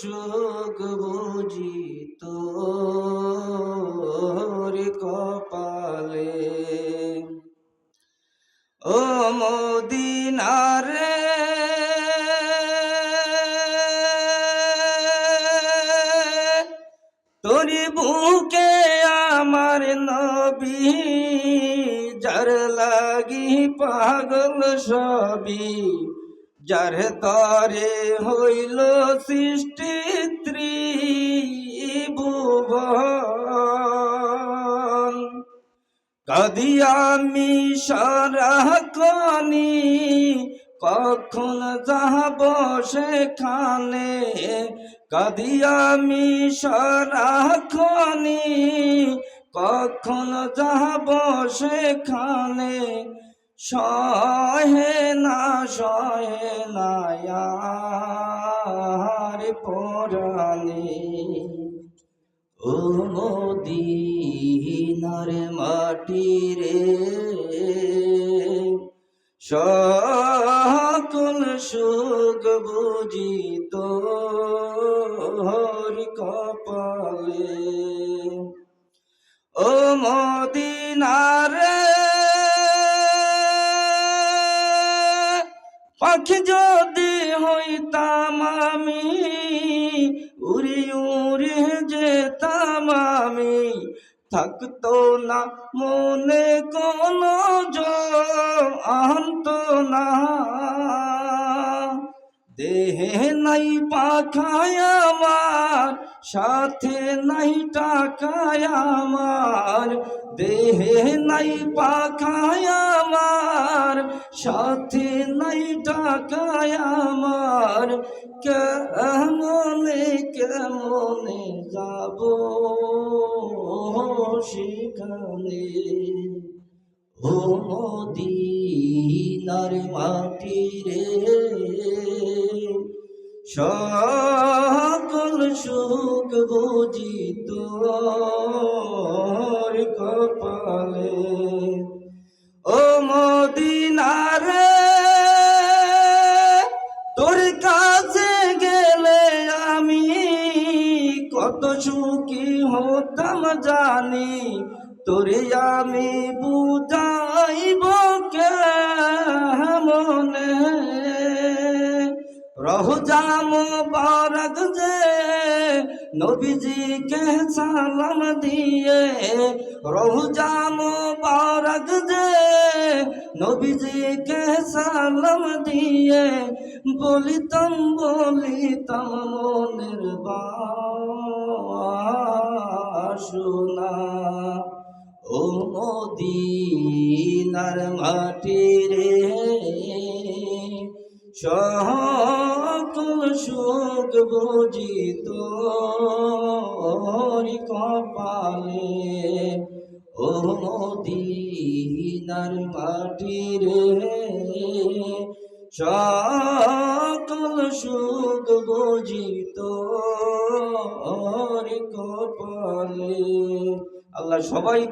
সুখ বুঝি কপালে। ও মদিনারে তোরি বুকে আমার নবী যার লাগি পাগল সবই যার তরে হইল সৃষ্টি ত্রিভুবন। কদি আমি সারাক্ষণি কখন যাব সেখানে? কদি আমি সারাক্ষণি কখন যাব সেখানে? সহে না সহে না আর পরাণে। ও মদিনার মাটি রে, সকল সুখ বুঝি তোর কপালে। ও মদিনারে পাখি যদি হইতাম আমি উড়ি উড়ে যেতাম আমি থাকতো না মনে কোনো আন্ত না দেহে নাই পাখায় আমার, সাথে নাই টাকায় আমার। দেহে নাই পাখায় আমার, সাথে নাই টাকায় আমার। কেমনে কেমনে যাব সেখানে? ও মদিনার মাটি রে সকল সুখ বুঝি তোর কপালে। ও মদিনার তোর কাছে গেলে আমি কত সুখী হতাম জানি, তোরে আমি বুঝাইব কে মনে? রহজাম বারক যে নবীজিকে সালাম দিয়ে রহজাম বারক যে নবীজিকে সালাম দিয়ে, বলিতাম বলিতাম মনের বাসনা ও মদিনার মাটি রে সুখ বুঝি তোর কপালে ও মদিনার মাটি রে সকল সুখ বুঝি তোর কপালে। আল্লাহ সবাই